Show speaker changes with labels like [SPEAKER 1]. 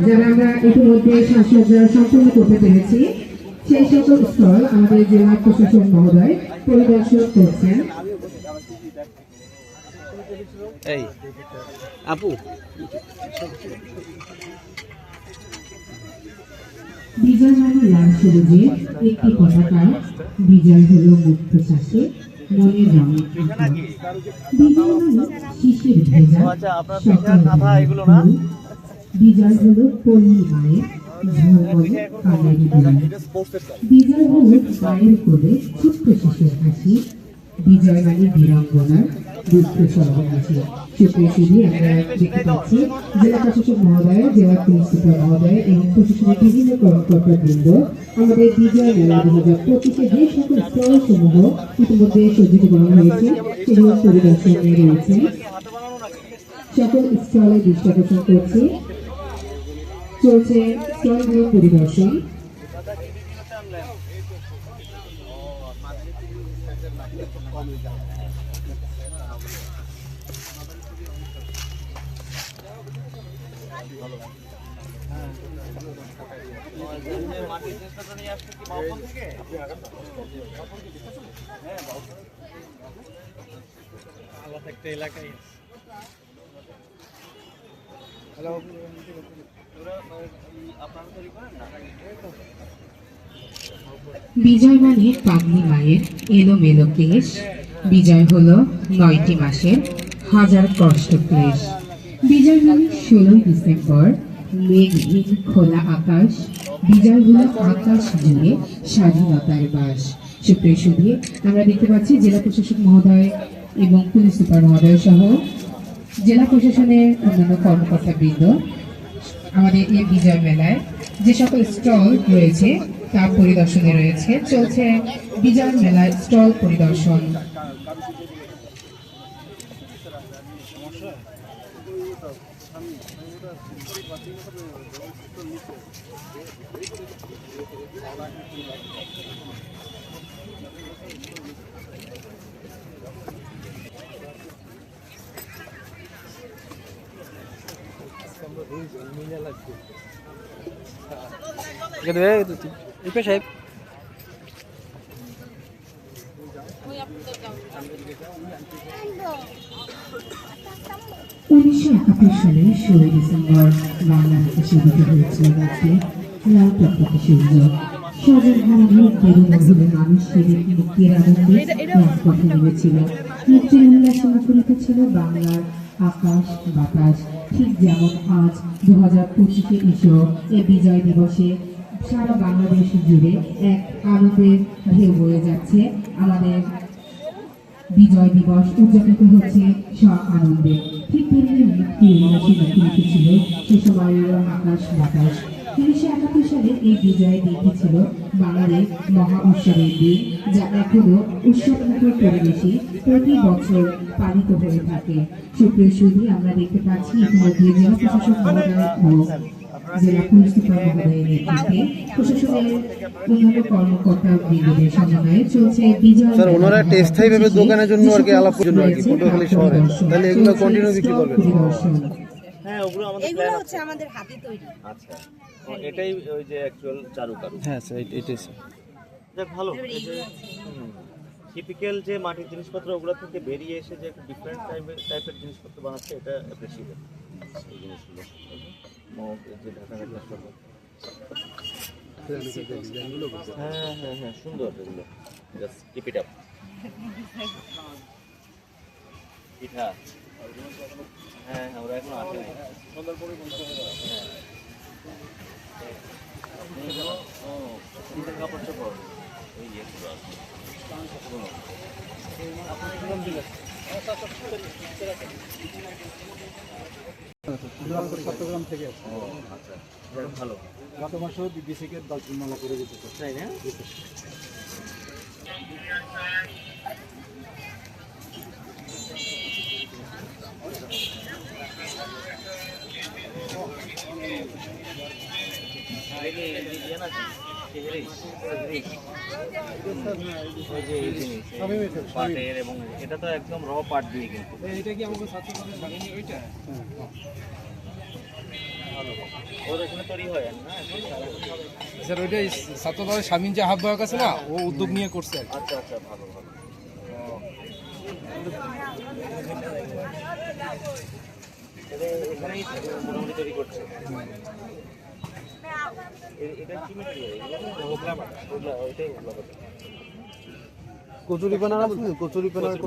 [SPEAKER 1] যারা আমরা ইতিমধ্যে সাজসজ্জা সম্পূর্ণ করতে পেরেছি সেই সকল স্থল আমাদের জেলা প্রশাসক মহোদয় পরিদর্শন করছেন।
[SPEAKER 2] এই আপু।
[SPEAKER 1] বিজয় মানে লাল সবুজে একটি পতাকা। বিজয় হলো মুক্ত চাষে মনে রঙে বিজয় মানে শিশির ভেজা
[SPEAKER 2] আচ্ছা, আপনার
[SPEAKER 1] সকাল
[SPEAKER 2] এগুলো না?
[SPEAKER 1] বিজয় হলো পল্লী মায়ের ঝলমলে কানের দুল বিজয় হলো মায়ের কোলে ছোট্ট শিশুর হাসি। বিজয় মানে বীরাঙ্গনার দুঃখ সর্বনাশী। সুপ্রিয় শুধু আমরা দেখতে পাচ্ছি জেলা প্রশাসক মহোদয় জেলা পুলিশ মহোদয় এবং প্রশাসনের বিভিন্ন কর্মকর্তা আমাদের বিজয় মেলা দু হাজার পঁচিশে যে সকল স্তর সমূহ ইতিমধ্যে সজ্জিত করা হয়েছে সেগুলো পরিদর্শনে রয়েছে। সকল স্টলে দৃষ্টি আকর্ষণ করছি। চলছে স্টলগুলো পরিদর্শন।
[SPEAKER 2] একটা এলাকায়
[SPEAKER 1] বিজয় মানে পাগলি মায়ের এলোমেলো কেশ। বিজয় হলো নয়টি মাসের হাজার কষ্ট ক্লেশ। বিজয় মানে ষোলোই ডিসেম্বর মেঘহীন খোলা আকাশ। বিজয় হলো আকাশ জুড়ে স্বাধীনতার বাস। সুপ্রিয় সুধী, আমরা দেখতে পাচ্ছি জেলা প্রশাসক মহোদয় এবং পুলিশ সুপার মহোদয় সহ জেলা প্রশাসনের অন্যান্য কর্মকর্তা বৃন্দ আমাদের এই বিজয় মেলায় যে সকল স্টল রয়েছে তা পরিদর্শনে রয়েছে, চলছে বিজয় মেলার স্টল পরিদর্শন।
[SPEAKER 2] ইপে সাহেব।
[SPEAKER 1] উনিশশো একাত্তর সালে ষোলোই ডিসেম্বর বাংলাদেশে শোভিত হয়েছিল রাজ্যে লাল টকটকে সূর্য স্বজন হারানো বেরোনো মানুষের মুক্তির আনন্দে রাজপথে নেমেছিল। মুক্তির উল্লাসে মুখরিত ছিল বাংলার আকাশ বাতাস, ঠিক যেমন আজ দু হাজার পঁচিশে এসো, এ বিজয় দিবসে সারা বাংলাদেশ জুড়ে এক আনন্দের ঢেউ বয়ে যাচ্ছে। আমাদের বিজয় দিবস উদযাপিত হচ্ছে সব আনন্দে। ঠিক তেমনি ছিল সে সময়ের আকাশ বাতাস। উনিশশো একাত্তর সালে এই দিনটি ছিল বাঙালির মহা উৎসবের দিন যা এখনও উৎসবমুখর পরিবেশে প্রতি বছর পালিত হয়ে থাকে। সুপ্রিয় সুধী আমরা দেখতে পাচ্ছি ইতিমধ্যে জেলা প্রশাসক মহোদয় ও জেলা পুলিশ সুপার মহোদয়ের নেতৃত্বে প্রশাসনের অন্যান্য কর্মকর্তা সমন্বয়ে চলছে বিজয়
[SPEAKER 2] স্যার, ওনারা
[SPEAKER 1] মেলা
[SPEAKER 2] টেস্ট থাই ভেবে
[SPEAKER 1] 2025
[SPEAKER 2] দোকানের জন্য আর কি আলাপ জন্য আর কি, পটুয়াখালী শহরে। তাহলে এগুলো continue বিক্রি করবেন?
[SPEAKER 3] হ্যাঁ ওগুলো আমাদের
[SPEAKER 4] এগুলো হচ্ছে আমাদের হাতে তৈরি।
[SPEAKER 3] আচ্ছা। এটাই ওই যে অ্যাকচুয়াল চারু কারু।
[SPEAKER 2] হ্যাঁ স্যার এটাই স্যার
[SPEAKER 3] দেখ ভালো। টিপিক্যাল যে মাটির জিনিসপত্র ওগুলো থেকে বেরিয়ে এসে যে ডিফারেন্ট টাইপের টাইপের জিনিসপত্র বানাচ্ছে এটা অ্যাপ্রিসিয়েবল এই জিনিসগুলো। যে ঢাকা ঢাকা হ্যাঁ হ্যাঁ হ্যাঁ সুন্দর এগুলো। জাস্ট কিপ ইট আপ পিঠা। হ্যাঁ হ্যাঁ ওরা এখন আসে হ্যাঁ। কাপড় চোপড় ওই ইয়েগুলো
[SPEAKER 5] চট্টগ্রাম থেকে
[SPEAKER 3] ও আচ্ছা ভালো
[SPEAKER 5] গত মাসেও বিবিসিকে মালা করে দিতে
[SPEAKER 3] তাই না এই পাটের এবং এটা তো একদম র পাট দিয়ে কিন্তু।
[SPEAKER 5] এটা কি আমাকে বানিয়ে ওইটা?
[SPEAKER 3] ওদের এখানে তৈরি হয় না? এখন
[SPEAKER 4] স্যার ওইটাই ছাত্রদলের স্বামীর যে আহ্বায়ক আছে না ও উদ্যোগ নিয়ে করছে
[SPEAKER 3] আচ্ছা আচ্ছা ভালো ভালো। এখানেই মোটামুটি তৈরি করছে।
[SPEAKER 2] কচুরি পানা আছে কচুরি পানা
[SPEAKER 1] সব